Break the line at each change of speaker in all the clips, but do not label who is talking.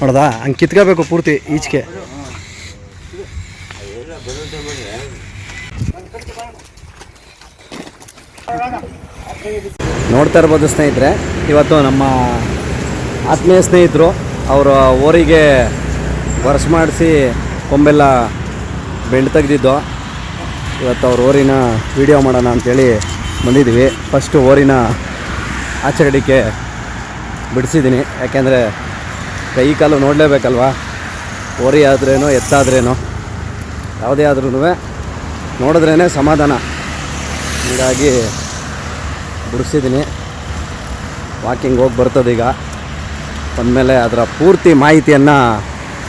ನೋಡ್ದಾ? ಹಂಗೆ ಕಿತ್ಕೋಬೇಕು ಪೂರ್ತಿ ಈಚೆಗೆ ನೋಡ್ತಾ ಇರ್ಬೋದು ಸ್ನೇಹಿತರೆ, ಇವತ್ತು ನಮ್ಮ ಆತ್ಮೀಯ ಸ್ನೇಹಿತರು ಅವರ ಓರಿಗೆ ವರ್ಷ ಮಾಡಿಸಿ ಕೊಂಬೆಲ್ಲ ಬೆಂಡ್ ತೆಗೆದಿದ್ದು. ಇವತ್ತು ಅವ್ರ ಓರಿನ ವಿಡಿಯೋ ಮಾಡೋಣ ಅಂಥೇಳಿ ಬಂದಿದ್ದೀವಿ. ಫಸ್ಟು ಓರಿನ ಆಚೆ ಕಡೆಗೆ ಬಿಡಿಸಿದ್ದೀನಿ. ಯಾಕೆಂದರೆ ಕೈ ಕಾಲು ನೋಡಲೇಬೇಕಲ್ವಾ? ಓರಿ ಆದ್ರೇನೋ, ಎತ್ತಾದ್ರೇನೋ? ಯಾವುದೇ ಆದ್ರೂ ನೋಡಿದ್ರೇ ಸಮಾಧಾನ. ಹೀಗಾಗಿ ಬಿಡಿಸಿದ್ದೀನಿ. ವಾಕಿಂಗ್ ಹೋಗಿ ಬರ್ತದೀಗ. ಬಂದಮೇಲೆ ಅದರ ಪೂರ್ತಿ ಮಾಹಿತಿಯನ್ನು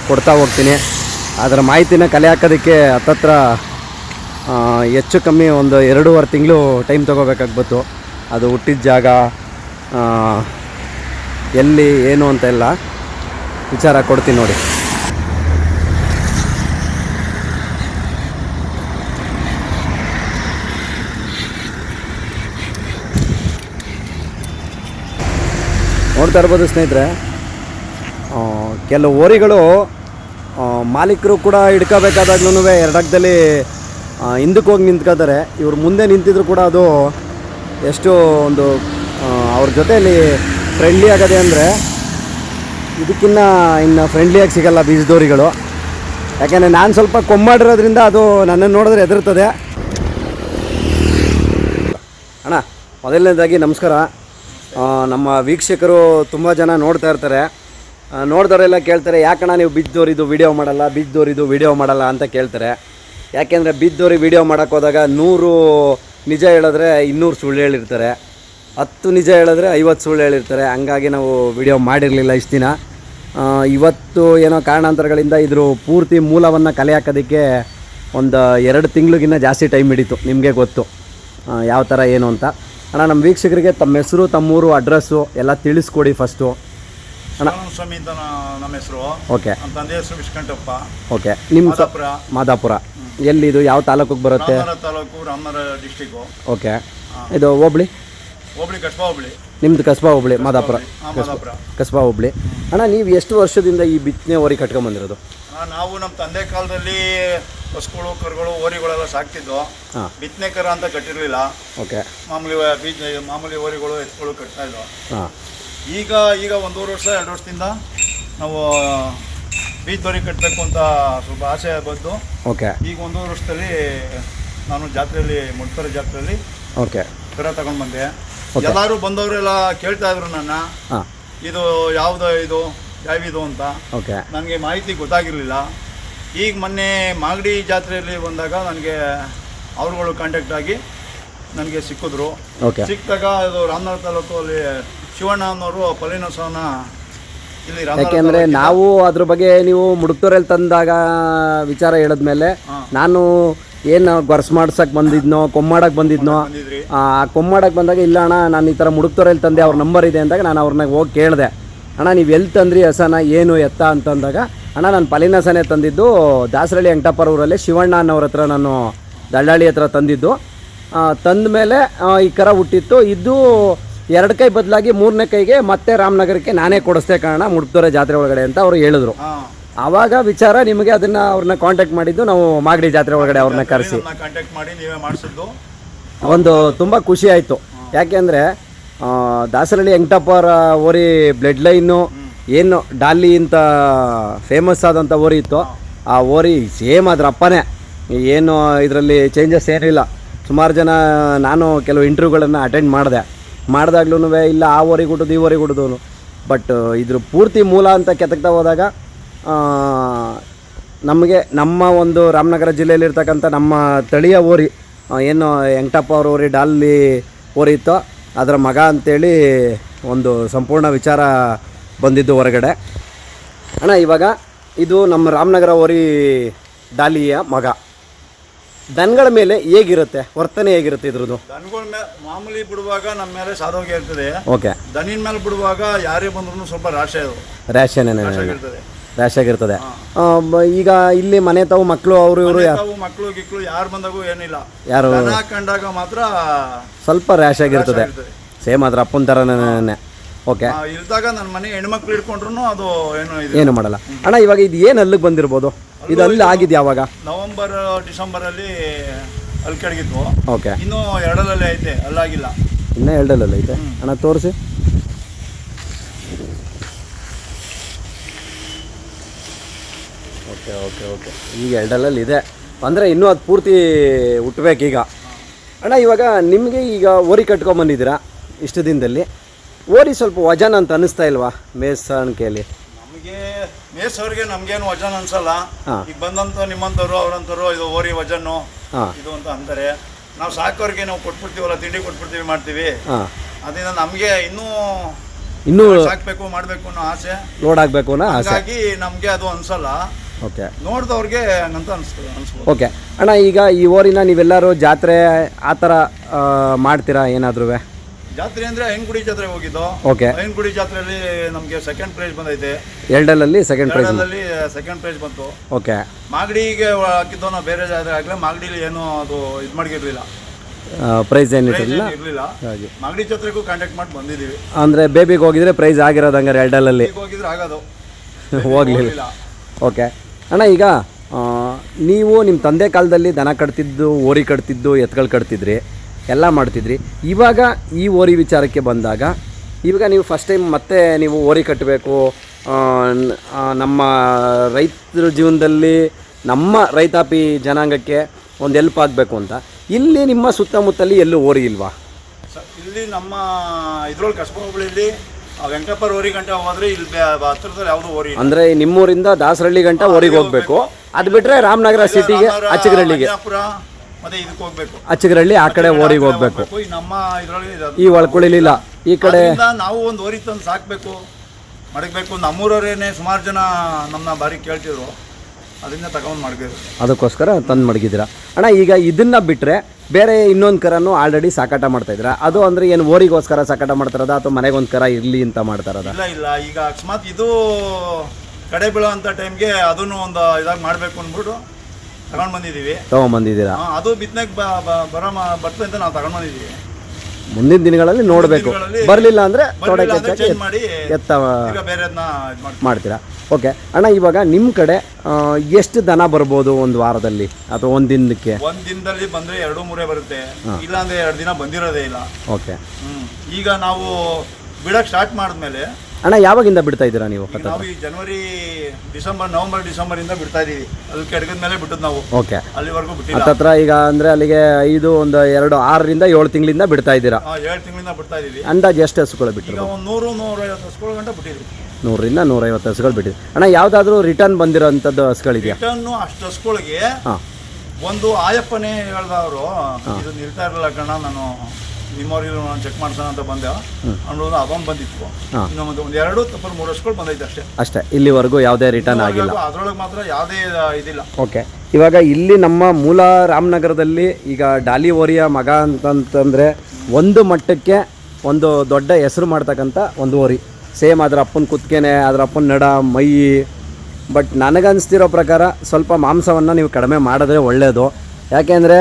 ಕೊಡ್ತಾ ಹೋಗ್ತೀನಿ. ಅದರ ಮಾಹಿತಿನ ಕಲೆ ಹಾಕೋದಕ್ಕೆ ಹತ್ತತ್ರ ಹೆಚ್ಚು ಕಮ್ಮಿ ಒಂದು ಎರಡೂವರೆ ತಿಂಗಳು ಟೈಮ್ ತೊಗೋಬೇಕಾಗ್ಬತ್ತು ಅದು ಹುಟ್ಟಿದ ಜಾಗ ಎಲ್ಲಿ ಏನು ಅಂತ ಎಲ್ಲ ವಿಚಾರ ಕೊಡ್ತೀನಿ ನೋಡಿ. ನೋಡ್ತಾ ಇರ್ಬೋದು ಸ್ನೇಹಿತರೆ ಕೆಲವು ಓರಿಗಳು ಆ, ಮಾಲೀಕರು ಕೂಡ ಹಿಡ್ಕೋಬೇಕಾದಾಗ್ಲೂ ಎರಡಕ್ಕದಲ್ಲಿ ಹಿಂದಕ್ಕೆ ಹೋಗಿ ನಿಂತ್ಕೋತಾರೆ ಇವ್ರು ಮುಂದೆ ನಿಂತಿದ್ರು ಕೂಡ ಅದು ಎಷ್ಟು ಒಂದು ಅವ್ರ ಜೊತೆಯಲ್ಲಿ ಫ್ರೆಂಡ್ಲಿ ಆಗದೆ ಅಂದರೆ ಇದಕ್ಕಿನ್ನ ಇನ್ನು ಫ್ರೆಂಡ್ಲಿಯಾಗಿ ಸಿಗಲ್ಲ ಬೀಜದೋರಿಗಳು ಯಾಕೆಂದರೆ ನಾನು ಸ್ವಲ್ಪ ಕೊಮ್ಮಾಡಿರೋದ್ರಿಂದ ಅದು ನನ್ನನ್ನು ನೋಡಿದ್ರೆ ಹೆದರ್ತದೆ ಅಣ್ಣ, ಮೊದಲನೇದಾಗಿ ನಮಸ್ಕಾರ. ನಮ್ಮ ವೀಕ್ಷಕರು ತುಂಬ ಜನ ನೋಡ್ತಾ ಇರ್ತಾರೆ. ನೋಡ್ದವರೆಲ್ಲ ಕೇಳ್ತಾರೆ, ಯಾಕಣ್ಣ ನೀವು ಬಿದ್ದೋರಿದು ವಿಡಿಯೋ ಮಾಡಲ್ಲ ಬಿದ್ದೋರಿದು ವಿಡಿಯೋ ಮಾಡಲ್ಲ? ಅಂತ ಕೇಳ್ತಾರೆ. ಯಾಕೆಂದರೆ ಬಿದ್ದೋರಿ ವಿಡಿಯೋ ಮಾಡೋಕ್ಕೋದಾಗ ನೂರು ನಿಜ ಹೇಳಿದ್ರೆ ಇನ್ನೂರು ಸುಳ್ಳು ಹೇಳಿರ್ತಾರೆ. ಹತ್ತು ನಿಜ ಹೇಳಿದ್ರೆ ಐವತ್ತು ಸುಳ್ಳು ಹೇಳಿರ್ತಾರೆ. ಹಂಗಾಗಿ ನಾವು ವಿಡಿಯೋ ಮಾಡಿರಲಿಲ್ಲ ಇಷ್ಟು ದಿನ. ಇವತ್ತು ಏನೋ ಕಾರಣಾಂತರಗಳಿಂದ ಇದ್ರ ಪೂರ್ತಿ ಮೂಲವನ್ನು ಕಲೆ ಹಾಕೋದಕ್ಕೆ ಒಂದು ಎರಡು ತಿಂಗಳಿಗಿನ್ನ ಜಾಸ್ತಿ ಟೈಮ್ ಹಿಡಿತು ನಿಮಗೆ ಗೊತ್ತು. ಯಾವ ಥರ ಏನು ಅಂತ. ಅಣ್ಣ ನಮ್ಮ ವೀಕ್ಷಕರಿಗೆ ತಮ್ಮ ಹೆಸರು ತಮ್ಮೂರು ಅಡ್ರೆಸ್ಸು ಎಲ್ಲ ತಿಳಿಸ್ಕೊಡಿ ಫಸ್ಟು ಅಣ್ಣ.
ಸ್ವಾಮಿ ಅಂತ ನಮ್ಮ ಹೆಸರು.
ಓಕೆ.
ನಮ್ಮ ತಂದೆ ಹೆಸರು ವಿಷ್ಕಂಠಪ್ಪ
ಓಕೆ. ನಿಮ್ಮ
ಮಾದಾಪುರ.
ಮಾದಾಪುರ. ಎಲ್ಲಿದು ಯಾವ ತಾಲೂಕಿಗೆ ಬರುತ್ತೆ?
Taluk Ramanagara district
okay. ಇದು ಹೋಬ್ಳಿ
ಹೋಬಳಿ ಕಸ್ಬಾ ಹೋಬಳಿ.
ನಿಮ್ದು ಕಸ್ಬಾ ಹುಬ್ಳಿ ಮಾದಾಪುರ.
ಹಾ, ಮಾದಾಪುರ.
ಕಸ್ಬಾ ಹುಬ್ಳಿ. ಅಣ್ಣ ನೀವು ಎಷ್ಟು ವರ್ಷದಿಂದ ಈ ಬಿತ್ತನೆ ಹೊರಿ ಕಟ್ಕೊಂಬಂದಿರೋದು
ಆ, ನಾವು ನಮ್ಮ ತಂದೆ ಕಾಲದಲ್ಲಿ ಹಸುಗಳು ಕರುಗಳು ಓರಿಗಳೆಲ್ಲ ಸಾಕ್ತಿದ್ವು.
ಹಾಂ.
ಬಿತ್ತನೆ ಕರ ಅಂತ ಕಟ್ಟಿರಲಿಲ್ಲ.
ಓಕೆ.
ಮಾಮೂಲಿ ವ- ಬೀಜ ಮಾಮೂಲಿ ಹೋರಿಗಳು ಎತ್ತುಗಳು ಕಟ್ತಾ ಇದ್ವು.
ಹಾಂ.
ಈಗ ಈಗ ಒಂದೂವರೆ ವರ್ಷ ಎರಡು ವರ್ಷದಿಂದ ನಾವು ಬೀಜ ಹೊರಿ ಕಟ್ಟಬೇಕು ಅಂತ ಸ್ವಲ್ಪ ಆಸೆ ಬಂದು
ಓಕೆ.
ಈಗ ಒಂದೂವರೆ ವರ್ಷದಲ್ಲಿ ನಾನು ಜಾತ್ರೆಯಲ್ಲಿ ಮುಡ್ತಾರೆ ಜಾತ್ರೆಯಲ್ಲಿ
ಓಕೆ.
ಕರ ತಗೊಂಡು ಬಂದೆ. ಎಲ್ಲರೂ ಬಂದವರೆಲ್ಲ ಕೇಳ್ತಾ ಇದ್ರು ನನ್ನ.
ಹಾಂ.
ಇದು ಯಾವ್ದು ಇದು ಯಾವಿದು ಅಂತ.
ಓಕೆ
ನನಗೆ ಮಾಹಿತಿ ಗೊತ್ತಾಗಿರಲಿಲ್ಲ. ಈಗ ಮೊನ್ನೆ ಮಾಗಡಿ ಜಾತ್ರೆಯಲ್ಲಿ ಬಂದಾಗ ನನಗೆ ಅವರುಗಳು ಕಾಂಟ್ಯಾಕ್ಟ್ ಆಗಿ ನನಗೆ ಸಿಕ್ಕಿದ್ರು.
ಓಕೆ
ಸಿಕ್ಕಿದಾಗ ಅದು ರಾಮನಗರ ತಾಲೂಕು ಅಲ್ಲಿ ಶಿವಣ್ಣ ಅನ್ನೋರು ಪಲ್ಲಿನೋತ್ಸವನ
ಯಾಕೆಂದರೆ ನಾವು ಅದ್ರ ಬಗ್ಗೆ ನೀವು ಮುಡುಕ್ತೋರಲ್ಲಿ ತಂದಾಗ ವಿಚಾರ ಹೇಳಿದ್ಮೇಲೆ. ನಾನು ಏನು ಗೊರ್ಸ್ ಮಾಡ್ಸಕ್ಕೆ ಬಂದಿದ್ನೋ ಕೊಮ್ಮಾಡಕ್ಕೆ ಬಂದಿದ್ನೋ ಆ ಕೊಮ್ಮಾಡಕ್ಕೆ ಬಂದಾಗ ಇಲ್ಲ ಅಣ್ಣ ನಾನು ಈ ಥರ ಮುಡುಕ್ತೋರಲ್ಲಿ ತಂದೆ ಅವ್ರ ನಂಬರ್ ಇದೆ ಅಂದಾಗ ನಾನು ಅವ್ರನ್ನ ಹೋಗಿ ಕೇಳಿದೆ. ಅಣ್ಣ ನೀವು ಎಲ್ಲಿ ತಂದ್ರಿ ಹಸನ ಏನು ಎತ್ತ ಅಂತಂದಾಗ ಅಣ್ಣ ನಾನು ಪಲಿನಸನೆ ತಂದಿದ್ದು ದಾಸರಳ್ಳಿ ವೆಂಕಟಪ್ಪರ ಊರಲ್ಲಿ ಶಿವಣ್ಣ ಅನ್ನೋರ ಹತ್ರ ನಾನು ದಳ್ಳಾಳಿ ಹತ್ರ ತಂದಿದ್ದು. ತಂದ ಮೇಲೆ ಈ ಕರ ಹುಟ್ಟಿತ್ತು. ಇದು ಎರಡು ಕೈ ಬದಲಾಗಿ ಮೂರನೇ ಕೈಗೆ ಮತ್ತೆ ರಾಮನಗರಕ್ಕೆ ನಾನೇ ಕೊಡಿಸ್ದೆ ಕಾರಣ ಮುಡ್ತೋರೆ ಜಾತ್ರೆ ಒಳಗಡೆ ಅಂತ ಅವರು ಹೇಳಿದ್ರು. ಆವಾಗ ವಿಚಾರ ನಿಮಗೆ ಅದನ್ನ ಅವ್ರನ್ನ ಕಾಂಟ್ಯಾಕ್ಟ್ ಮಾಡಿದ್ದು ನಾವು ಮಾಗಡಿ ಜಾತ್ರೆ ಒಳಗಡೆ ಅವ್ರನ್ನ ಕರೆಸಿ.
ಕಾಂಟ್ಯಾಕ್ಟ್ ಮಾಡಿ ನೀವೇ ಮಾಡಿಸಿದ್ದು.
ಒಂದು ತುಂಬ ಖುಷಿ ಆಯಿತು. ಯಾಕೆಂದರೆ ದಾಸರಳ್ಳಿ ವೆಂಕಟಪ್ಪರ ಓರಿ ಬ್ಲಡ್ ಲೈನು ಏನು ಡಾಲಿ ಅಂತ ಫೇಮಸ್ ಆದಂಥ ಓರಿ ಇತ್ತು. ಆ ಓರಿ ಸೇಮ್ ಅದ್ರ ಅಪ್ಪನೇ. ಏನು ಇದರಲ್ಲಿ ಚೇಂಜಸ್ ಏನಿಲ್ಲ. ಸುಮಾರು ಜನ ನಾನು ಕೆಲವು ಇಂಟರ್ವ್ಯೂಗಳನ್ನು ಅಟೆಂಡ್ ಮಾಡಿದೆ. ಮಾಡಿದಾಗ್ಲೂ ಇಲ್ಲ ಆ ಓರಿ ಹುಟ್ಟೋದು ಈ ಓರಿ ಹುಟ್ಟೋದು ಬಟ್ ಇದ್ರ ಪೂರ್ತಿ ಮೂಲ ಅಂತ ಕೆತಕ್ತಾ ಹೋದಾಗ ನಮಗೆ ನಮ್ಮ ಒಂದು ರಾಮನಗರ ಜಿಲ್ಲೆಯಲ್ಲಿರ್ತಕ್ಕಂಥ ನಮ್ಮ ತಳಿಯ ಓರಿ ಏನು ವೆಂಕಟಪ್ಪ ಅವ್ರ ಓರಿ ಡಾಲ್ಲಿ ಓರಿ ಇತ್ತೋ, ಅದರ ಮಗ ಅಂತೇಳಿ ಒಂದು ಸಂಪೂರ್ಣ ವಿಚಾರ ಬಂದಿದ್ದು ಹೊರಗಡೆ. ಅಣ್ಣ, ಇವಾಗ ಇದು ನಮ್ಮ ರಾಮನಗರ ಓರಿ ಡಾಲಿಯ ಮಗ. ದನಗಳ ಮೇಲೆ ಹೇಗಿರುತ್ತೆ? ವರ್ತನೆ ಹೇಗಿರುತ್ತೆ ಇದ್ರದ್ದು?
ದನಗಳ ಮೇಲೆ ಮಾಮೂಲಿ ಬಿಡುವಾಗ ನಮ್ಮ ಮೇಲೆ ಸಾರೋಗ್ಯ ಇರ್ತದೆ.
ಓಕೆ.
ದನಿನ ಮೇಲೆ ಬಿಡುವಾಗ ಯಾರೇ ಬಂದ್ರು ಸ್ವಲ್ಪ ರಾಶೆ ಅದು. ಆಗಿರ್ತದೆ.
ರ್ಯಾಶ್ ಆಗಿರ್ತದೆ ಆ, ಬ- ಈಗ ಇಲ್ಲಿ ಮನೆ ತಾವು ಮಕ್ಕಳು ಅವರು ಇವರು
ತಾವು ಮಕ್ಕಳು ಗಿಕ್ಳು ಯಾರು ಬಂದಾಗೂ ಏನಿಲ್ಲ.
ಯಾರು?
ದನ ಕಂಡಾಗ ಮಾತ್ರ
ಸ್ವಲ್ಪ ರ್ಯಾಶ್ ಆಗಿರ್ತದೆ
ಇರ್ತದೆ.
ಸೇಮ್ ಅದ್ರ ಅಪ್ಪನ ಥರನೇ ಓಕೆ
ಇಲ್ದಾಗ ನನ್ನ ಮನೆ ಹೆಣ್ಮಕ್ಳು ಹಿಡ್ಕೊಂಡ್ರು ಅದು ಏನು ಇದು
ಏನು ಮಾಡಲ್ಲ. ಅಣ್ಣ ಇವಾಗ ಇದು ಏನು ಅಲ್ಲಿಗೆ ಬಂದಿರ್ಬೋದು? ಇದು ಅಲ್ಲಿ ಆಗಿದೆ ಯಾವಾಗ
ನವಂಬರ್ ಡಿಸೆಂಬರ್ ಅಲ್ಲಿ ಕೆಳಗಿದ್ವು
ಓಕೆ
ಇನ್ನೂ ಎರಡಲ್ಲೇ ಐತೆ ಅಲ್ಲಾಗಿಲ್ಲ
ಇನ್ನೂ ಎರಡಲ್ಲಲ್ಲ ಐತೆ? ಅಣ್ಣ ತೋರಿಸಿ. ಓಕೆ ಓಕೆ ಓಕೆ ಈಗ ಎರಡಲ್ಲಲ್ಲಿ ಇದೆ. ಅಂದರೆ ಇನ್ನೂ ಅದು ಪೂರ್ತಿ ಹುಟ್ಟಬೇಕೀಗ ಅಣ್ಣ ಇವಾಗ ನಿಮಗೆ ಈಗ ಓರಿ ಕಟ್ಕೊಂಬಂದಿದ್ದೀರಾ ಇಷ್ಟು ದಿನದಲ್ಲಿ? ಓರಿ ಸ್ವಲ್ಪ ವಜನ್ ಅಂತ ಅನಿಸ್ತಾ ಇಲ್ವಾ ಮೇಸಣಿಕೆಯಲ್ಲಿ
ನಮಗೆ ಮೇಸವ್ರಿಗೆ ನಮ್ಗೇನು ವಜನ್ ಅನ್ಸಲ್ಲ.
ಹಾ.
ಈಗ ಬಂದಂತ ನಿಮ್ಮಂಥವ್ರು ಅವ್ರಂಥವ್ರು ಇದು ಓರಿ ವಜನ್ನು
ಹಾಂ.
ಇದು ಅಂತ ಅಂತಾರೆ. ನಾವು ಸಾಕೋರಿಗೆ ನಾವು ಕೊಟ್ಬಿಡ್ತೀವಲ್ಲ ತಿಂಡಿ ಕೊಟ್ಬಿಡ್ತೀವಿ ಮಾಡ್ತೀವಿ.
ಹಾಂ.
ಅದರಿಂದ ನಮಗೆ ಇನ್ನೂ
ಇನ್ನೂ
ಸಾಕ್ಬೇಕು ಮಾಡಬೇಕು ಅನ್ನೋ ಆಸೆ.
ಲೋಡ್ ಆಗಬೇಕು ಅನ್ನೋ ಆಸೆ.
ಹಾಗಾಗಿ ನಮಗೆ ಅದು ಅನ್ಸಲ್ಲ.
ಓಕೆ.
ನೋಡಿದವ್ರಿಗೆ ಹಂಗಂತ ಅನ್ಸ್ತದೆ ಅನ್ಸ್ಬೋದು.
ಓಕೆ. ಅಣ್ಣ ಈಗ ಈ ಓರಿನ ನೀವೆಲ್ಲರೂ ಜಾತ್ರೆ ಆ ಥರ ಮಾಡ್ತೀರಾ ಏನಾದ್ರೂ
ಜಾತ್ರೆ ಅಂದ್ರೆ ಹೆಂಗುಡಿ ಜಾತ್ರೆ ಹೋಗಿದ್ದು.
ಓಕೆ
ಹೆಂಗುಡಿ ಜಾತ್ರೆಯಲ್ಲಿ ನಮಗೆ ಸೆಕೆಂಡ್ ಪ್ರೈಸ್ ಬಂದೈತೆ.
ಎರಡಲ್ಲಿ ಸೆಕೆಂಡ್ ಪ್ರೈಸ್
ಎರಡಲ್ಲಿ ಸೆಕೆಂಡ್ ಪ್ರೈಸ್ ಬಂತು.
ಓಕೆ
ಮಾಗಡಿಗೆ ಹಾಕಿದ್ದು ನಾವು ಬೇರೆ ಜಾತ್ರೆ ಆಗಲೇ ಮಾಗಡಿಲಿ ಏನು ಅದು ಇದು ಮಾಡಿರ್ಲಿಲ್ಲ
ಪ್ರೈಸ್ ಏನು
ಇರಲಿಲ್ಲ.
ಹಾಗೆ.
ಮಾಗಡಿ ಜಾತ್ರೆಗೂ ಕಾಂಟ್ಯಾಕ್ಟ್ ಮಾಡಿ ಬಂದಿದ್ದೀವಿ.
ಅಂದರೆ ಬೇಬಿಗೆ ಹೋಗಿದ್ರೆ ಪ್ರೈಸ್ ಆಗಿರೋದು ಹಂಗಾರೆ ಎರಡಲ್ಲಲ್ಲಿ?
ಈಗ ಹೋಗಿದ್ರೆ ಆಗೋದು.
ಹೋಗ್ಲಿಲ್ಲ. ಓಕೆ ಅಣ್ಣ ಈಗ ನೀವು ನಿಮ್ಮ ತಂದೆ ಕಾಲದಲ್ಲಿ ದನ ಕಟ್ತಿದ್ದು ಓರಿ ಕಟ್ತಿದ್ದು ಎತ್ಗಳು ಕಟ್ತಿದ್ರಿ. ಎಲ್ಲ ಮಾಡ್ತಿದ್ರಿ. ಇವಾಗ ಈ ಓರಿ ವಿಚಾರಕ್ಕೆ ಬಂದಾಗ ಇವಾಗ ನೀವು ಫಸ್ಟ್ ಟೈಮ್ ಮತ್ತೆ ನೀವು ಓರಿ ಕಟ್ಟಬೇಕು ನಮ್ಮ ರೈತರ ಜೀವನದಲ್ಲಿ ನಮ್ಮ ರೈತಾಪಿ ಜನಾಂಗಕ್ಕೆ ಒಂದು ಹೆಲ್ಪ್ ಆಗಬೇಕು ಅಂತ. ಇಲ್ಲಿ ನಿಮ್ಮ ಸುತ್ತಮುತ್ತಲಿ ಎಲ್ಲೂ ಓರಿ ಇಲ್ವಾ?
ಇಲ್ಲಿ ನಮ್ಮ ಇದ್ರೊಳಗೆ ಕಸಬ ವೆಂಕಟಪ್ಪರ ಓರಿ ಗಂಟೆ ಹೋದ್ರೆ ಇಲ್ಲಿ ಹತ್ರದಲ್ಲಿ ಯಾವುದೋ ಓರಿ
ಅಂದ್ರೆ ನಿಮ್ಮೂರಿಂದ ದಾಸರಳ್ಳಿ ಗಂಟ ಓರಿಗೆ ಹೋಗಬೇಕು. ಅದು ಬಿಟ್ಟರೆ ರಾಮನಗರ ಸಿಟಿಗೆ ಅಚ್ಚಗರಳ್ಳಿಗೆ.
ಮತ್ತೆ ಇದಕ್ಕೆ ಹೋಗ್ಬೇಕು.
ಅಚ್ಚಗರಳ್ಳಿ ಆ ಕಡೆ ಓರಿಗೆ ಹೋಗ್ಬೇಕು.
ಈ ನಮ್ಮ ಇದರಲ್ಲಿ
ಈ ಈ ಕಡೆ
ನಾವು ಒಂದು ಓರಿ ತಂದು ಸಾಕ್ಬೇಕು. ಮಡಗಬೇಕು. ನಮ್ಮೂರವರೇನೆ ಸುಮಾರು ಜನ ನಮ್ಮನ್ನ ಬಾರಿ ಕೇಳ್ತಿದ್ರು. ಅದರಿಂದ ತಗೊಂಡು ಮಡಗಿದ್ರು.
ಅದಕ್ಕೋಸ್ಕರ ತಂದು ಮಡಗಿದ್ದೀರಾ? ಅಣ್ಣ ಈಗ ಇದನ್ನ ಬಿಟ್ಟರೆ ಬೇರೆ ಇನ್ನೊಂದು ಕರನು ಆಲ್ರೆಡಿ ಸಾಕಾಟ ಮಾಡ್ತಾ ಇದ್ರ ಅದು ಅಂದ್ರೆ ಏನು ಓರಿಗೋಸ್ಕರ ಸಾಕಾಟ ಮಾಡ್ತಾರದ ಅಥವಾ ಒಂದು ಕರ ಇರಲಿ ಅಂತ ಮಾಡ್ತಾರದ?
ಇಲ್ಲ ಇಲ್ಲ. ಈಗ ಅಕಸ್ಮಾತ್ ಇದು ಕಡೆ ಬೀಳೋ ಅಂತ ಟೈಮ್ಗೆ ಅದನ್ನು ಒಂದು ಇದಾಗಿ ಮಾಡಬೇಕು ಅಂದ್ಬಿಟ್ಟು ತಗೊಂಡು ಬಂದಿದೀವಿ
ತೊಗೊಂಬಂದಿದ್ದೀರಾ
ಬಂದಿದೀರಾ ಅದು ಬಿತ್ತನೆಗೆ ಬರೋ ಬರ್ತದೆ ಅಂತ ನಾವು ತಗೊಂಡ್ ಬಂದಿದೀವಿ
ಮುಂದಿನ ದಿನಗಳಲ್ಲಿ ನೋಡಬೇಕು.
ದಿನಗಳಲ್ಲಿ
ಬರಲಿಲ್ಲ ಅಂದರೆ ತೊಡೆ
ಬರ್ಲಿಲ್ಲ ಅಂದ್ರೆ
ಕೆಚ್ಚಾಕಿ
change ಮಾಡಿ
ಎತ್ತ
ಈಗ ಇದು ಮಾಡ್ತೀವಿ.
ಮಾಡ್ತೀರಾ? ಓಕೆ ಅಣ್ಣ ಇವಾಗ ನಿಮ್ಮ ಕಡೆ ಆ, ಎಷ್ಟು ದನ ಬರ್ಬೋದು ಒಂದು ವಾರದಲ್ಲಿ? ಅಥವಾ ಒಂದ್ ದಿನಕ್ಕೆ?
ಒಂದ್ ದಿನದಲ್ಲಿ ಬಂದ್ರೆ ಎರಡು ಮೂರೇ ಬರುತ್ತೆ. ಇಲ್ಲಾಂದ್ರೆ ಎರಡು ದಿನ ಬಂದಿರೋದೇ ಇಲ್ಲ.
Okay
hmm. ಈಗ ನಾವು ಬಿಡಕ್ ಸ್ಟಾರ್ಟ್ ಮಾಡಿದ್ಮೇಲೆ
ಅಣ್ಣ ಯಾವಾಗಿಂದ ಬಿಡ್ತಾ ಇದ್ದೀರಾ ನೀವು
ಈಗ ನಾವು ಈ ಜನವರಿ ಡಿಸೆಂಬರ್ ನವೆಂಬರ್ ಡಿಸೆಂಬರ್ ಇಂದ ಬಿಡ್ತಾ ಇದೀವಿ. ಅಲ್ಲಿ ಕೆಡಗದ ಮೇಲೆ ಬಿಟ್ಟದ್ ನಾವು.
ಓಕೆ.
ಅಲ್ಲಿವರೆಗೂ ಬಿಟ್ಟಿಲ್ಲ.
ಹತ್ತತ್ರ ಈಗ ಅಂದರೆ ಅಲ್ಲಿಗೆ ಐದು ಒಂದು ಎರಡು ಆರರಿಂದ ಏಳು ತಿಂಗಳಿಂದ ಬಿಡ್ತಾ ಇದ್ದೀರಾ?
ಏಳು ತಿಂಗಳಿಂದ ಬಿಡ್ತಾ ಇದೀವಿ.
ಅಂದಾಜು ಎಷ್ಟು ಹಸುಗಳು ಬಿಟ್ಟರು
ಈಗ ಒಂದು ನೂರು ನೂರೈವತ್ತು ಹಸ್ಗಳು ಗಂಟೆ ಬಿಟ್ಟಿದ್ವಿ.
ನೂರರಿಂದ ನೂರೈವತ್ತು ಹಸುಗಳು ಬಿಟ್ಟಿದೆ. ಅಣ್ಣ ಯಾವುದಾದ್ರೂ ರಿಟರ್ನ್ ಬಂದಿರೋಂಥದ್ದು ಹಸುಗಳಿದೆಯಾ?
ರಿಟರ್ನು ಅಷ್ಟು ಹಸುಗಳಿಗೆ
ಹಾಂ.
ಒಂದು ಆಯಪ್ಪನೇ ಹೇಳ್ದವರು. ಇದು ನಿಲ್ತಾ ಇರಲಿಲ್ಲ ಕಣ ನಾನು ನಿಮ್ಮವ್ರಿಗೆ ನಾನು ಚೆಕ್ ಮಾಡ್ಸೋಣ ಅಂತ ಬಂದೆ. ಅನ್ನೋದು ಅದೊಂದು ಬಂದಿತ್ತು. ಇನ್ನೊಂದು ಒಂದು ಎರಡು ತಪ್ಪು ಮೂರು ವರ್ಷಗಳು ಬಂದೈತೆ ಅಷ್ಟೇ.
ಅಷ್ಟೇ. ಇಲ್ಲಿವರೆಗೂ ಯಾವುದೇ ರಿಟರ್ನ್ ಆಗಿಲ್ಲ.
ಅದ್ರೊಳಗೆ ಮಾತ್ರ ಯಾವುದೇ ಇದಿಲ್ಲ.
ಓಕೆ. ಇವಾಗ ಇಲ್ಲಿ ನಮ್ಮ ಮೂಲ ರಾಮನಗರದಲ್ಲಿ ಈಗ ಡಾಲಿ ಓರಿಯ ಮಗ ಅಂತಂತಂದರೆ ಒಂದು ಮಟ್ಟಕ್ಕೆ ಒಂದು ದೊಡ್ಡ ಹೆಸರು ಮಾಡ್ತಕ್ಕಂಥ ಒಂದು ಓರಿ. ಸೇಮ್ ಅದರ ಅಪ್ಪನ ಕುತ್ಕೇನೆ ಅದರ ಅಪ್ಪನ ನಡ ಮೈ. ಬಟ್ ನನಗನ್ನಿಸ್ತಿರೋ ಪ್ರಕಾರ ಸ್ವಲ್ಪ ಮಾಂಸವನ್ನು ನೀವು ಕಡಿಮೆ ಮಾಡಿದ್ರೆ ಒಳ್ಳೆಯದು ಯಾಕೆಂದರೆ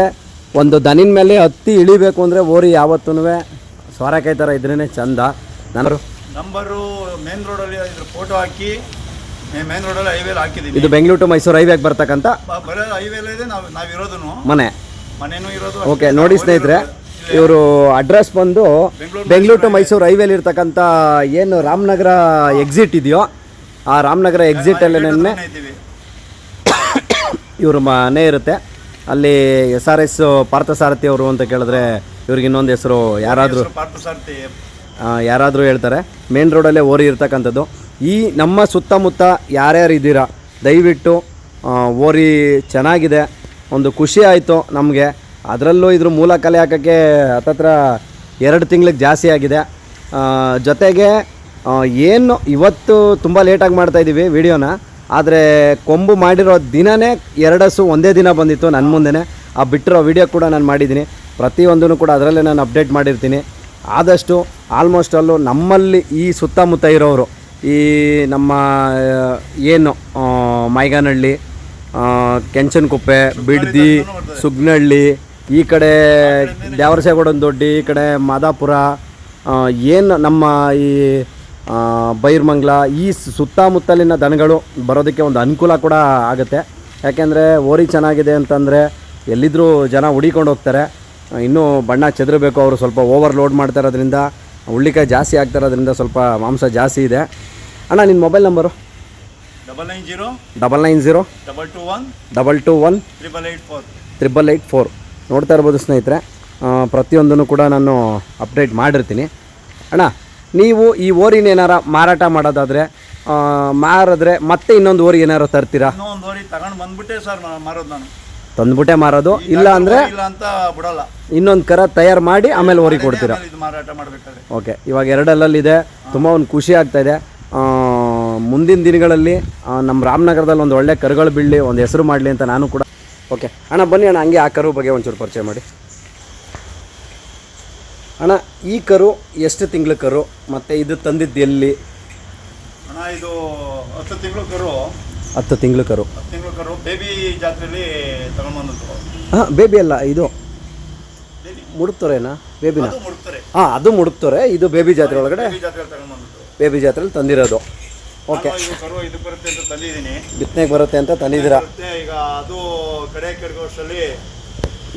ಒಂದು ದನಿನ ಮೇಲೆ ಹತ್ತಿ ಇಳಿಬೇಕು ಅಂದರೆ ಓರಿ ಯಾವತ್ತೂ ಸೋರೆಕಾಯಿ ಥರ ಇದ್ರೇ ಚಂದ. ನಾನು
ನಂಬರು ಮೇನ್ ರೋಡಲ್ಲಿ ಇದ್ರ ಫೋಟೋ ಹಾಕಿ ಮೇನ್ ರೋಡಲ್ಲಿ ಹೈವೇಲಿ ಹಾಕಿದ್ದೀನಿ
ಇದು ಬೆಂಗಳೂರು ಟು ಮೈಸೂರು ಹೈವೇಗೆ ಬರ್ತಕ್ಕಂಥ
ಬರೋ ಹೈವೇಲಿ ಇದೆ ನಾವು ನಾವಿರೋದು
ಮನೆ.
ಮನೇನು ಇರೋದು
ಓಕೆ ನೋಡಿ ಸ್ನೇಹಿತರೆ ಇವರು ಅಡ್ರೆಸ್ ಬಂದು ಬೆಂಗಳೂರು ಟು ಮೈಸೂರು ಹೈವೇಲಿ ಇರ್ತಕ್ಕಂಥ ಏನು ರಾಮನಗರ ಎಕ್ಸಿಟ್ ಇದೆಯೋ ಆ ರಾಮನಗರ ಎಕ್ಸಿಟಲ್ಲಿ ನೆನ್ನೆ ಇವ್ರ ಮನೆ ಇರುತ್ತೆ. ಅಲ್ಲಿ ಎಸ್ ಆರ್ ಎಸ್ ಪಾರ್ಥಸಾರಥಿ ಅವರು ಅಂತ ಕೇಳಿದ್ರೆ ಇವ್ರಿಗೆ ಇನ್ನೊಂದು ಹೆಸರು ಯಾರಾದರೂ
ಪಾರ್ಥಸಾರಥಿ.
ಯಾರಾದರೂ ಹೇಳ್ತಾರೆ. ಮೇನ್ ರೋಡಲ್ಲೇ ಓರಿ ಇರ್ತಕ್ಕಂಥದ್ದು. ಈ ನಮ್ಮ ಸುತ್ತಮುತ್ತ ಯಾರ್ಯಾರು ಇದ್ದೀರಾ ದಯವಿಟ್ಟು ಓರಿ ಚೆನ್ನಾಗಿದೆ ಒಂದು ಖುಷಿ ಆಯಿತು ನಮಗೆ. ಅದರಲ್ಲೂ ಇದ್ರ ಮೂಲ ಕಲೆ ಹಾಕೋಕ್ಕೆ ಹತ್ತತ್ರ ಎರಡು ತಿಂಗ್ಳಿಗೆ ಜಾಸ್ತಿ ಆಗಿದೆ. ಜೊತೆಗೆ ಏನು ಇವತ್ತು ತುಂಬ ಲೇಟಾಗಿ ಮಾಡ್ತಾಯಿದ್ದೀವಿ ವಿಡಿಯೋನ. ಆದರೆ ಕೊಂಬು ಮಾಡಿರೋ ದಿನವೇ ಎರಡಸು ಒಂದೇ ದಿನ ಬಂದಿತ್ತು ನನ್ನ ಮುಂದೆನೇ. ಆ ಬಿಟ್ಟಿರೋ ವಿಡಿಯೋ ಕೂಡ ನಾನು ಮಾಡಿದ್ದೀನಿ. ಪ್ರತಿಯೊಂದೂ ಕೂಡ ಅದರಲ್ಲೇ ನಾನು ಅಪ್ಡೇಟ್ ಮಾಡಿರ್ತೀನಿ. ಆದಷ್ಟು ಆಲ್ಮೋಸ್ಟ್ ಅಲ್ಲೂ ನಮ್ಮಲ್ಲಿ ಈ ಸುತ್ತಮುತ್ತ ಇರೋರು ಈ ನಮ್ಮ ಏನು ಮೈಗಾನಹಳ್ಳಿ ಕೆಂಚನಕುಪ್ಪೆ, ಬಿಡ್ದಿ ಸುಗ್ನಹಳ್ಳಿ ಈ ಕಡೆ ದೇವರಸೇಗೌಡನ ದೊಡ್ಡಿ, ಈ ಕಡೆ ಮಾದಾಪುರ ಏನು ನಮ್ಮ ಈ ಬೈರ್ಮಂಗ್ಲ ಈ ಸುತ್ತಮುತ್ತಲಿನ ದನಗಳು ಬರೋದಕ್ಕೆ ಒಂದು ಅನುಕೂಲ ಕೂಡ ಆಗುತ್ತೆ. ಯಾಕೆಂದರೆ ಓರಿ ಚೆನ್ನಾಗಿದೆ ಅಂತಂದರೆ ಎಲ್ಲಿದ್ದರೂ ಜನ ಹುಡಿಕೊಂಡು ಹೋಗ್ತಾರೆ. ಇನ್ನೂ ಬಣ್ಣ ಚೆದರಬೇಕು ಅವರು ಸ್ವಲ್ಪ ಓವರ್ ಲೋಡ್ ಮಾಡ್ತಾ ಇರೋದ್ರಿಂದ ಹುಳ್ಳಿಕಾಯಿ ಜಾಸ್ತಿ ಆಗ್ತಾ ಇರೋದ್ರಿಂದ ಸ್ವಲ್ಪ ಮಾಂಸ ಜಾಸ್ತಿ ಇದೆ. ಅಣ್ಣ ನಿನ್ನ mobile number?
Double nine zero
double nine zero
double two one
double two one
triple eight four
triple eight four. ನೋಡ್ತಾ ಇರ್ಬೋದು ಸ್ನೇಹಿತರೆ. ಪ್ರತಿಯೊಂದನ್ನು ಕೂಡ ನಾನು ಅಪ್ಡೇಟ್ ಮಾಡಿರ್ತೀನಿ. ಅಣ್ಣ ನೀವು ಈ ಓರಿನ ಏನಾರ ಮಾರಾಟ ಮಾಡೋದಾದರೆ ಮಾರಿದ್ರೆ ಮತ್ತೆ ಇನ್ನೊಂದು ಓರಿ ಏನಾರು ತರ್ತೀರಾ?
ಇನ್ನೂ ಒಂದು ಓರಿ ತಗೊಂಡು ಬಂದ್ಬಿಟ್ಟೆ ಸರ್ ಮಾರೋದು ನಾನು.
ತಂದ್ಬಿಟ್ಟೆ ಮಾರೋದು. ಇಲ್ಲ ಅಂದರೆ
ಇಲ್ಲ ಅಂತ ಬಿಡಲ್ಲ.
ಇನ್ನೊಂದು ಕರ ತಯಾರು ಮಾಡಿ ಆಮೇಲೆ ಓರಿ ಕೊಡ್ತೀರಾ?
ಇದು ಮಾರಾಟ ಮಾಡಬೇಕಾದ್ರೆ.
ಓಕೆ ಇವಾಗ ಎರಡಲ್ಲಲ್ಲಿದೆ. ತುಂಬ ಒಂದು ಖುಷಿ ಆಗ್ತಾ ಇದೆ. ಮುಂದಿನ ದಿನಗಳಲ್ಲಿ ನಮ್ಮ ರಾಮನಗರದಲ್ಲಿ ಒಂದು ಒಳ್ಳೆ ಕರುಗಳು ಬೀಳಲಿ ಒಂದು ಹೆಸರು ಮಾಡಲಿ ಅಂತ ನಾನು ಕೂಡ ಓಕೆ ಅಣ್ಣ ಬನ್ನಿ ಅಣ್ಣ ಹಂಗೆ ಆ ಕರು ಬಗ್ಗೆ ಒಂಚೂರು ಪರಿಚಯ ಮಾಡಿ. ಅಣ್ಣ ಈ ಕರು ಎಷ್ಟು ತಿಂಗಳ ಕರು? ಮತ್ತು ಇದು ತಂದಿದ್ದು ಎಲ್ಲಿ?
ಅಣ್ಣ ಇದು ಹತ್ತು ತಿಂಗಳು ಕರು.
ಹತ್ತು ತಿಂಗಳ ಕರು.
ಹತ್ತು ತಿಂಗಳು ಕರು. ಬೇಬಿ ಜಾತ್ರೆಯಲ್ಲಿ ತಗೊಂಡು ಬಂದದ್ದು.
ಹಾಂ ಬೇಬಿ ಅಲ್ಲ ಇದು. ಮುಡುಕ್ತೋರೇನಾ ಬೇಬಿನ?
ಅದು ಮುಡ್ತಾರೆ
ಹಾಂ ಅದು ಮುಡುಕ್ತೋರೆ ಇದು ಬೇಬಿ ಜಾತ್ರೆ ಒಳಗಡೆ
ಬೇಬಿ ಜಾತ್ರೆ ತಗೊಂಡು
ಬೇಬಿ ಜಾತ್ರೆಲಿ ತಂದಿರೋದು. ಓಕೆ.
ನಾನು ಇದು ಕರು ಇದಕ್ಕೆ ಬರುತ್ತೆ ಅಂತ ತಂದಿದ್ದೀನಿ.
ಬಿತ್ತನೆಗೆ ಬರುತ್ತೆ ಅಂತ ತಂದಿದ್ದೀರಾ?
ಈಗ ಅದು ಕಡೆ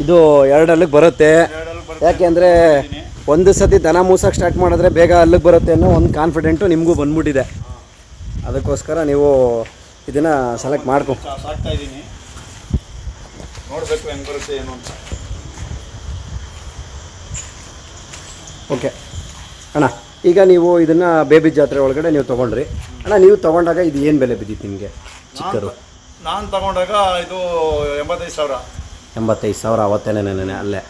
ಇದು ಬರುತ್ತೆ
ಎರಡಲ್ಲಿ ಬರುತ್ತೆ.
ಯಾಕೆಂದರೆ ಒಂದು ಸತಿ ದನ ಮೂಸಕ್ಕೆ ಸ್ಟಾರ್ಟ್ ಮಾಡಿದ್ರೆ ಬೇಗ ಅಲ್ಲಿಗೆ ಬರುತ್ತೆ ಅನ್ನೋ ಒಂದು ಕಾನ್ಫಿಡೆಂಟು ನಿಮಗೂ ಬಂದ್ಬಿಟ್ಟಿದೆ. ಅದಕ್ಕೋಸ್ಕರ ನೀವು ಇದನ್ನು ಸೆಲೆಕ್ಟ್ ಮಾಡ್ಕೊ.
ನೋಡಬೇಕು
ಓಕೆ. ಅಣ್ಣ, ಈಗ ನೀವು ಇದನ್ನು ಬೇಬಿ ಜಾತ್ರೆ ಒಳಗಡೆ ನೀವು ತೊಗೊಂಡ್ರಿ. ಅಣ್ಣ, ನೀವು ತೊಗೊಂಡಾಗ ಇದು ಏನು ಬೆಲೆ ಬಿದ್ದಿತ್ತು ನಿಮಗೆ ಚಿಕ್ಕರು
ನಾನು ತಗೊಂಡಾಗ ಇದು ಎಂಬತ್ತೈದು ಸಾವಿರ.
ಎಂಬತ್ತೈದು ಸಾವಿರ ಅವತ್ತೇನೆ ನೆನೆ ಅಲ್ಲೇ.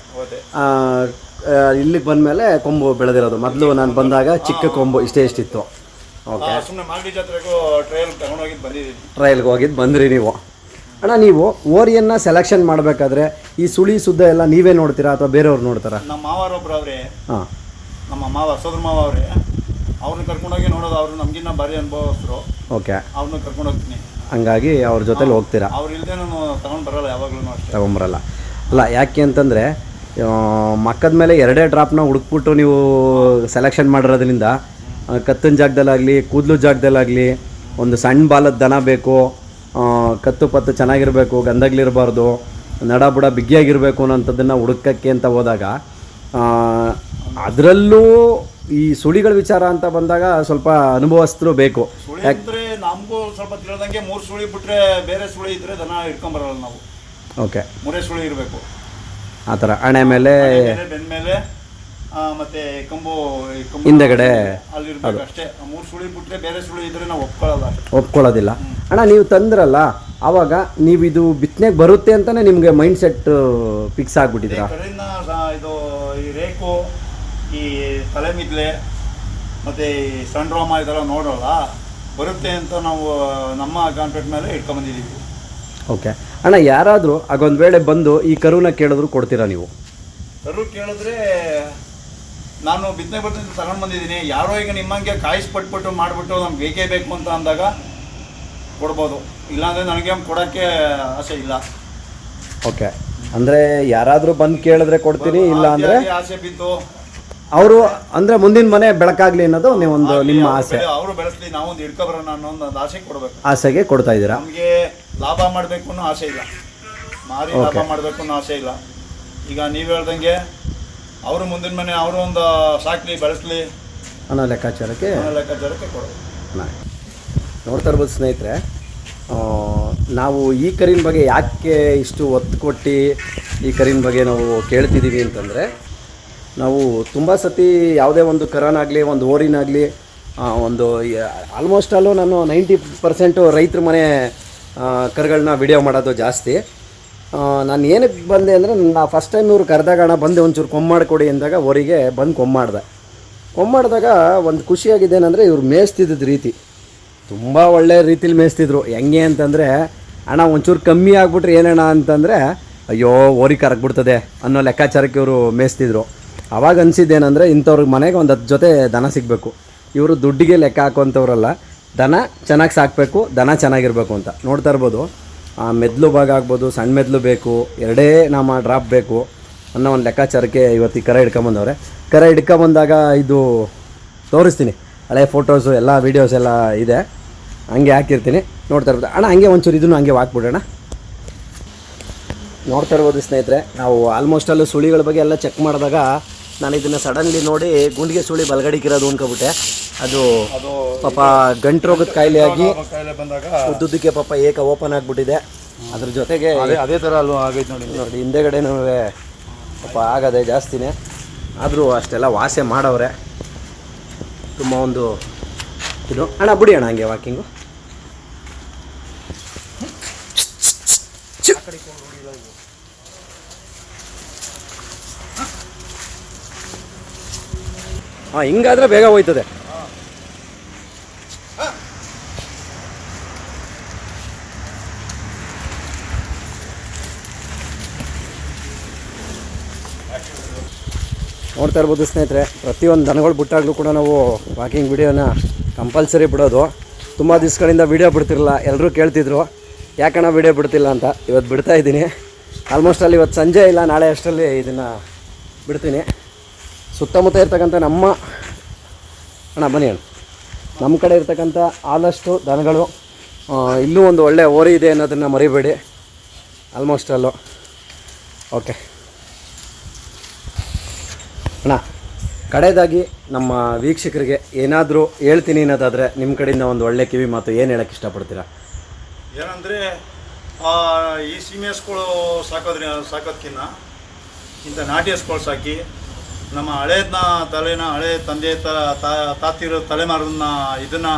ಇಲ್ಲಿಗೆ ಬಂದಮೇಲೆ ಕೊಂಬು ಬೆಳೆದಿರೋದು. ಮೊದಲು ನಾನು ಬಂದಾಗ ಚಿಕ್ಕ ಕೊಂಬು ಇಷ್ಟೇ ಇಷ್ಟಿತ್ತು. ಓಕೆ. ಟ್ರಯಲ್ಗೆ ಹೋಗಿದ್ದು ಬಂದ್ರಿ ನೀವು. ಅಣ್ಣ ನೀವು ಓರಿಯನ್ನು ಸೆಲೆಕ್ಷನ್ ಮಾಡಬೇಕಾದ್ರೆ ಈ ಸುಳಿ ಸುದ್ದ ಎಲ್ಲ ನೀವೇ ನೋಡ್ತೀರಾ ಅಥವಾ ಬೇರೆಯವ್ರು ನೋಡ್ತಾರಾ?
ನಮ್ಮ ಮಾವರೊಬ್ಬರು ಅವರೇ
ಹಾಂ.
ನಮ್ಮ ಮಾವ ಸೋದರ ಮಾವ ಅವರೇ ಅವ್ರನ್ನ ಕರ್ಕೊಂಡೋಗಿ ನೋಡೋದು ಅವರು ನಮಗಿನ್ನ ಭಾರಿ ಅನುಭವಸ್ಥರು.
ಓಕೆ.
ಅವ್ರನ್ನ ಕರ್ಕೊಂಡು ಹೋಗ್ತೀನಿ
ಹಂಗಾಗಿ ಅವ್ರ ಜೊತೆಲಿ ಹೋಗ್ತೀರಾ?
ಅವ್ರು ಇಲ್ಲದೆ ನಾನು ತಗೊಂಡು ಬರಲ್ಲ ಯಾವಾಗಲೂ ಅಷ್ಟೇ.
ತಗೊಂಬರಲ್ಲ ಅಲ್ಲ ಯಾಕೆ ಅಂತಂದರೆ ಮಕ್ಕದ ಮೇಲೆ ಎರಡೇ ಡ್ರಾಪ್ನ ಹುಡುಕ್ಬಿಟ್ಟು ನೀವು ಸೆಲೆಕ್ಷನ್ ಮಾಡಿರೋದ್ರಿಂದ ಕತ್ತಿನ ಜಾಗದಲ್ಲಾಗಲಿ ಕೂದಲು ಜಾಗದಲ್ಲಾಗಲಿ ಒಂದು ಸಣ್ಣ ಬಾಲದ ದನ ಬೇಕು ಕತ್ತು ಪತ್ತು ಚೆನ್ನಾಗಿರಬೇಕು ಗಂಧಗಳಿರಬಾರ್ದು ನಡ ಬುಡ ಬಿಗಿಯಾಗಿರಬೇಕು ಅನ್ನೋಂಥದ್ದನ್ನು ಹುಡುಕಕ್ಕೆ ಅಂತ ಹೋದಾಗ ಅದರಲ್ಲೂ ಈ ಸುಳಿಗಳ ವಿಚಾರ ಅಂತ ಬಂದಾಗ ಸ್ವಲ್ಪ ಅನುಭವಸ್ಥರು ಬೇಕು.
ಸುಳಿ ಅಂದ್ರೆ ನಮಗೂ ಸ್ವಲ್ಪ ತಿಳಿದಂಗೆ ಮೂರು ಸುಳಿ ಬಿಟ್ರೆ ಬೇರೆ ಸುಳಿ ಇದ್ರೆ ದನ ಇಟ್ಕೊಂಬರಲ್ಲ ನಾವು.
ಓಕೆ.
ಮೂರೇ ಸುಳಿ ಇರಬೇಕು.
ಆ ಥರ ಹಣೆ ಮೇಲೆ
ಬೆನ್ ಮೇಲೆ ಮತ್ತೆ ಕಂಬು ಈ ಕಂಬು
ಹಿಂದೆಗಡೆ
ಅಲ್ಲಿ ಇರ್ಬೇಕು ಅಷ್ಟೇ. ಮೂರು ಸುಳಿ ಬಿಟ್ರೆ ಬೇರೆ ಸುಳಿ ಇದ್ರೆ ನಾವು ಒಪ್ಕೊಳ್ಳಲ್ಲ
ಒಪ್ಕೊಳ್ಳೋದಿಲ್ಲ. ಅಣ್ಣ ನೀವು ತಂದ್ರಲ್ಲ ಆವಾಗ ನೀವು ಇದು ಬಿತ್ತನೆಗೆ ಬರುತ್ತೆ ಅಂತಾನೆ ನಿಮಗೆ ಮೈಂಡ್ ಸೆಟ್ ಫಿಕ್ಸ್ ಆಗ್ಬಿಟ್ಟಿದ್ರಾ?
ಕಡೆಯಿಂದ ಇದು ಈ ರೇಕು ಈ ತಲೆಮಿದ್ಲೆ ಮತ್ತು ಸಣ್ಣ ರೋಮ ಇದೆಲ್ಲ ನೋಡೋಲ್ಲ ಬರುತ್ತೆ ಅಂತ ನಾವು ನಮ್ಮ ಕಾಂಟ್ರಾಕ್ಟ್ ಮೇಲೆ ಇಟ್ಕೊಂಬಂದಿದ್ದೀವಿ.
ಓಕೆ. ಅಣ್ಣ ಯಾರಾದರೂ ಆಗೊಂದು ವೇಳೆ ಬಂದು ಈ ಕರುನ ಕೇಳಿದ್ರು ಕೊಡ್ತೀರಾ ನೀವು?
ಕರು ಕೇಳಿದ್ರೆ ನಾನು ಬಿತ್ತನೆ ಬರ್ತೀನಿ ತಗೊಂಡು ಬಂದಿದ್ದೀನಿ. ಯಾರೋ ಈಗ ನಿಮ್ಮಂಗೆ ಕಾಯಿಸ್ಪಟ್ಬಿಟ್ಟು ಮಾಡಿಬಿಟ್ಟು ನಮ್ಗೆ ಬೇಕೇ ಬೇಕು ಅಂತ ಅಂದಾಗ ಕೊಡ್ಬೋದು. ಇಲ್ಲಾಂದರೆ ನನಗೆ ಕೊಡೋಕ್ಕೆ ಆಸೆ ಇಲ್ಲ.
ಓಕೆ. ಅಂದರೆ ಯಾರಾದರೂ ಬಂದು ಕೇಳಿದ್ರೆ ಕೊಡ್ತೀನಿ ಇಲ್ಲ ಅಂದರೆ
ಆಸೆ- ಆಸೆ ಬಿದ್ದು
ಅವರು ಅಂದ್ರೆ ಮುಂದಿನ ಮನೆ ಬೆಳಕಾಗ್ಲಿ ಅನ್ನೋದು ನೀವೊಂದು ನಿಮ್ಮ ಆಸೆ.
ಅವರು ಬೆಳೆಸ್ಲಿ ನಾವೊಂದು ಹಿಡ್ಕೊಬರೋಣ ಅನ್ನೋ ಒಂದು ಆಸೆ ಕೊಡಬೇಕು.
ಆಸೆಗೆ ಕೊಡ್ತಾ ಇದ್ದೀರಾ?
ನಮಗೆ ಲಾಭ ಮಾಡಬೇಕು ಅನ್ನೋ ಆಸೆ ಇಲ್ಲ. ಮಾರಿ ಲಾಭ ಮಾಡಬೇಕು ಅನ್ನೋ ಆಸೆ ಇಲ್ಲ. ಈಗ ನೀವು ಹೇಳ್ದಂಗೆ ಅವರು ಮುಂದಿನ ಮನೆ ಅವರು ಒಂದು ಸಾಕ್ಲಿ ಬೆಳೆಸ್ಲಿ
ಅನ್ನೋ ಲೆಕ್ಕಾಚಾರಕ್ಕೆ
ಅನ್ನೋ ಲೆಕ್ಕಾಚಾರಕ್ಕೆ ಕೊಡೋದು
ನೋಡ್ತಾ ಇರ್ಬೋದು ಸ್ನೇಹಿತರೆ ನಾವು ಈ ಕರಿನ ಬಗ್ಗೆ ಯಾಕೆ ಇಷ್ಟು ಒತ್ತು ಕೊಟ್ಟು ಈ ಕರಿನ ಬಗ್ಗೆ ನಾವು ಕೇಳ್ತಿದ್ದೀವಿ ಅಂತಂದರೆ ನಾವು ತುಂಬ ಸತಿ ಯಾವುದೇ ಒಂದು ಕರನಾಗಲಿ, ಒಂದು ಓರಿನಾಗಲಿ ಒಂದು ಆಲ್ಮೋಸ್ಟ್ ಅಲ್ಲೂ ನಾನು ನೈಂಟಿ ಪರ್ಸೆಂಟು ರೈತರ ಮನೆ ಕರುಗಳನ್ನ ವಿಡಿಯೋ ಮಾಡೋದು ಜಾಸ್ತಿ. ನಾನು ಏನಕ್ಕೆ ಬಂದೆ ಅಂದರೆ ನಾನು ಫಸ್ಟ್ ಟೈಮ್ ಇವ್ರು ಕರೆದಾಗ ಅಣ್ಣ ಬಂದೆ, ಒಂಚೂರು ಕೊಮ್ಮಾಡಿಕೊಡಿ ಅಂದಾಗ ಅವರಿಗೆ ಬಂದು ಕೊಮ್ಮಾಡ್ದೆ. ಕೊಮ್ಮಾಡಿದಾಗ ಒಂದು ಖುಷಿಯಾಗಿದೆ ಏನಂದರೆ, ಇವ್ರು ಮೇಯಿಸ್ತಿದ್ದ ರೀತಿ. ತುಂಬ ಒಳ್ಳೆ ರೀತಿಲಿ ಮೇಯಿಸ್ತಿದ್ರು. ಹೆಂಗೆ ಅಂತಂದರೆ ಅಣ್ಣ ಒಂಚೂರು ಕಮ್ಮಿ ಆಗ್ಬಿಟ್ರೆ ಏನಣ್ಣ ಅಂತಂದರೆ, ಅಯ್ಯೋ, ಓರಿ ಕರಗ್ಬಿಡ್ತದೆ ಅನ್ನೋ ಲೆಕ್ಕಾಚಾರಕ್ಕೆ ಇವರು ಮೇಯಿಸ್ತಿದ್ರು. ಅವಾಗ ಅನಿಸಿದ್ದೇನೆಂದರೆ ಇಂಥವ್ರಿಗೆ ಮನೆಗೆ ಒಂದು ಹತ್ತು ಜೊತೆ ದನ ಸಿಗಬೇಕು. ಇವರು ದುಡ್ಡಿಗೆ ಲೆಕ್ಕ ಹಾಕೋಂಥವ್ರಲ್ಲ ದನ ಚೆನ್ನಾಗಿ ಸಾಕಬೇಕು, ದನ ಚೆನ್ನಾಗಿರಬೇಕು ಅಂತ. ನೋಡ್ತಾ ಇರ್ಬೋದು. ಮೆದ್ಲು ಭಾಗ ಆಗ್ಬೋದು ಸಣ್ಣ ಮೆದ್ಲು ಬೇಕು, ಎರಡೇ ನಮ್ಮ ಡ್ರಾಪ್ ಬೇಕು ಅನ್ನೋ ಒಂದು ಲೆಕ್ಕಾಚಾರಕ್ಕೆ ಇವತ್ತು ಈ ಕರೆ ಹಿಡ್ಕೊಂಬಂದವ್ರೆ. ಕರೆ ಹಿಡ್ಕೊಂಬಂದಾಗ ಇದು ತೋರಿಸ್ತೀನಿ. ಹಳೆ ಫೋಟೋಸು, ಎಲ್ಲ ವೀಡಿಯೋಸ್ ಎಲ್ಲ ಇದೆ. ಹಂಗೆ ಹಾಕಿರ್ತೀನಿ. ನೋಡ್ತಾ ಇರ್ಬೋದು. ಅಣ್ಣ, ಹಂಗೆ ಒಂಚೂರು ಇದನ್ನು ಹಂಗೆ ಹಾಕ್ಬಿಡೋಣ. ನೋಡ್ತಾ ಇರ್ಬೋದು ಸ್ನೇಹಿತರೆ, ನಾವು ಆಲ್ಮೋಸ್ಟ್ ಅಲ್ಲೂ ಸುಳಿಗಳ ಬಗ್ಗೆ ಎಲ್ಲ ಚೆಕ್ ಮಾಡಿದಾಗ ನಾನು ಇದನ್ನು ಸಡನ್ಲಿ ನೋಡಿ ಗುಂಡಿಗೆ ಸುಳಿ ಬಲಗಡಿಕಿರೋದು ಅನ್ಕೊಬಿಟ್ಟೆ. ಅದು
ಅದು
ಪಾಪ ಗಂಟು ರೋಗದ ಕಾಯಿಲೆಯಾಗಿ
ಕಾಯಿಲೆ ಬಂದಾಗ
ಉದ್ದುದಕ್ಕೆ ಪಾಪ ಏಕ ಓಪನ್ ಆಗಿಬಿಟ್ಟಿದೆ. ಅದ್ರ ಜೊತೆಗೆ
ಅದೇ ಅದೇ ಥರ ಅಲ್ಲೂ ಆಗೈತೆ ನೋಡಿ.
ನೋಡಿ ಹಿಂದೆಗಡೆನೂ ಪಾಪ ಆಗದೆ ಜಾಸ್ತಿನೇ. ಆದರೂ ಅಷ್ಟೆಲ್ಲ ವಾಸೆ ಮಾಡವ್ರೆ. ತುಂಬ ಒಂದು ಇದು. ಅಣ್ಣ ಬಿಡಿ ಅಣ್ಣ ಹಂಗೆ ವಾಕಿಂಗು ಹಾಂ, ಹಿಂಗಾದ್ರೆ ಬೇಗ ಹೋಯ್ತದೆ. ನೋಡ್ತಾ ಇರ್ಬೋದು ಸ್ನೇಹಿತರೆ, ಪ್ರತಿಯೊಂದು ದನಗಳು ಬಿಟ್ಟಾಗಲೂ ಕೂಡ ನಾವು ವಾಕಿಂಗ್ ವಿಡಿಯೋನ ಕಂಪಲ್ಸರಿ ಬಿಡೋದು. ತುಂಬ ದಿವಸಗಳಿಂದ ವಿಡಿಯೋ ಬಿಡ್ತಿರಲಿಲ್ಲ ಎಲ್ಲರೂ ಕೇಳ್ತಿದ್ರು, ಯಾಕಣ್ಣ ವಿಡಿಯೋ ಬಿಡ್ತಿಲ್ಲ ಅಂತ. ಇವತ್ತು ಬಿಡ್ತಾ ಇದ್ದೀನಿ. ಆಲ್ಮೋಸ್ಟ್ ಅಲ್ಲಿ ಇವತ್ತು ಸಂಜೆ ಇಲ್ಲ, ನಾಳೆ ಅಷ್ಟರಲ್ಲಿ ಇದನ್ನು ಬಿಡ್ತೀನಿ. ಸುತ್ತಮುತ್ತ ಇರ್ತಕ್ಕಂಥ ನಮ್ಮ, ಅಣ್ಣ ಬನ್ನಿ ಅಣ್ಣ ನಮ್ಮ ಕಡೆ ಇರ್ತಕ್ಕಂಥ ಆದಷ್ಟು ದನಗಳು ಇಲ್ಲೂ ಒಂದು ಒಳ್ಳೆಯ ಓರಿ ಇದೆ ಅನ್ನೋದನ್ನು ಮರಿಬೇಡಿ. ಆಲ್ಮೋಸ್ಟ್ ಅಲ್ಲೂ. ಓಕೆ ಅಣ್ಣ ಕಡೆಯದಾಗಿ ನಮ್ಮ ವೀಕ್ಷಕರಿಗೆ ಏನಾದರೂ ಹೇಳ್ತೀನಿ ಅನ್ನೋದಾದರೆ ನಿಮ್ಮ ಕಡೆಯಿಂದ ಒಂದು ಒಳ್ಳೆ ಕಿವಿ ಮಾತು ಏನು ಹೇಳಕ್ಕೆ ಇಷ್ಟಪಡ್ತೀರಾ?
ಏನಂದರೆ ಈ ಸೀಮೆ ಹಸ್ಗಳು ಸಾಕೋದ್ರಿ, ಸಾಕೋದ್ಕಿನ್ನ, ಇಂಥ ನಾಟಿ ಹಸ್ಗಳು ಸಾಕಿ ನಮ್ಮ ಹಳೇದನ್ನ ತಲೆನ, ಹಳೆ ತಂದೆ ತಾತಿರೋ ತಲೆಮಾರನ್ನ ಇದನ್ನು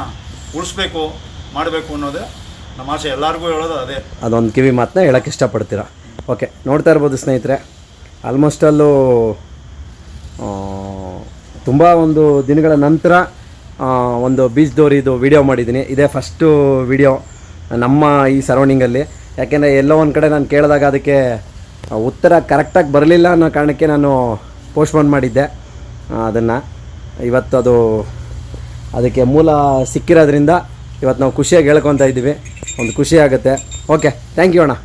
ಉಳಿಸ್ಬೇಕು, ಮಾಡಬೇಕು ಅನ್ನೋದೇ ನಮ್ಮ ಆಸೆ. ಎಲ್ಲರಿಗೂ ಹೇಳೋದು ಅದೇ.
ಅದೊಂದು ಕಿವಿ ಮಾತನ್ನ ಹೇಳೋಕ್ಕೆ ಇಷ್ಟಪಡ್ತೀರಾ? ಓಕೆ, ನೋಡ್ತಾ ಇರ್ಬೋದು ಸ್ನೇಹಿತರೆ ಆಲ್ಮೋಸ್ಟ್ ಅಲ್ಲೂ ತುಂಬ ಒಂದು ದಿನಗಳ ನಂತರ ಒಂದು ಬೀಚ್ ದೋರಿದು ವಿಡಿಯೋ ಮಾಡಿದ್ದೀನಿ. ಇದೇ ಫಸ್ಟು ವಿಡಿಯೋ ನಮ್ಮ ಈ ಸರೌಂಡಿಂಗಲ್ಲಿ ಯಾಕೆಂದರೆ ಎಲ್ಲೋ ಒಂದು ಕಡೆ ನಾನು ಕೇಳಿದಾಗ ಅದಕ್ಕೆ ಉತ್ತರ ಕರೆಕ್ಟಾಗಿ ಬರಲಿಲ್ಲ ಅನ್ನೋ ಕಾರಣಕ್ಕೆ ನಾನು ಪೋಸ್ಟ್ಪೋನ್ ಮಾಡಿದ್ದೆ. ಅದನ್ನು ಇವತ್ತು ಅದು ಅದಕ್ಕೆ ಮೂಲ ಸಿಕ್ಕಿರೋದ್ರಿಂದ ಇವತ್ತು ನಾವು ಖುಷಿಯಾಗಿ ಹೇಳ್ಕೊತಾ ಇದ್ದೀವಿ. ಒಂದು ಖುಷಿ ಆಗುತ್ತೆ. ಓಕೆ, ಥ್ಯಾಂಕ್ ಯು ಅಣ್ಣ.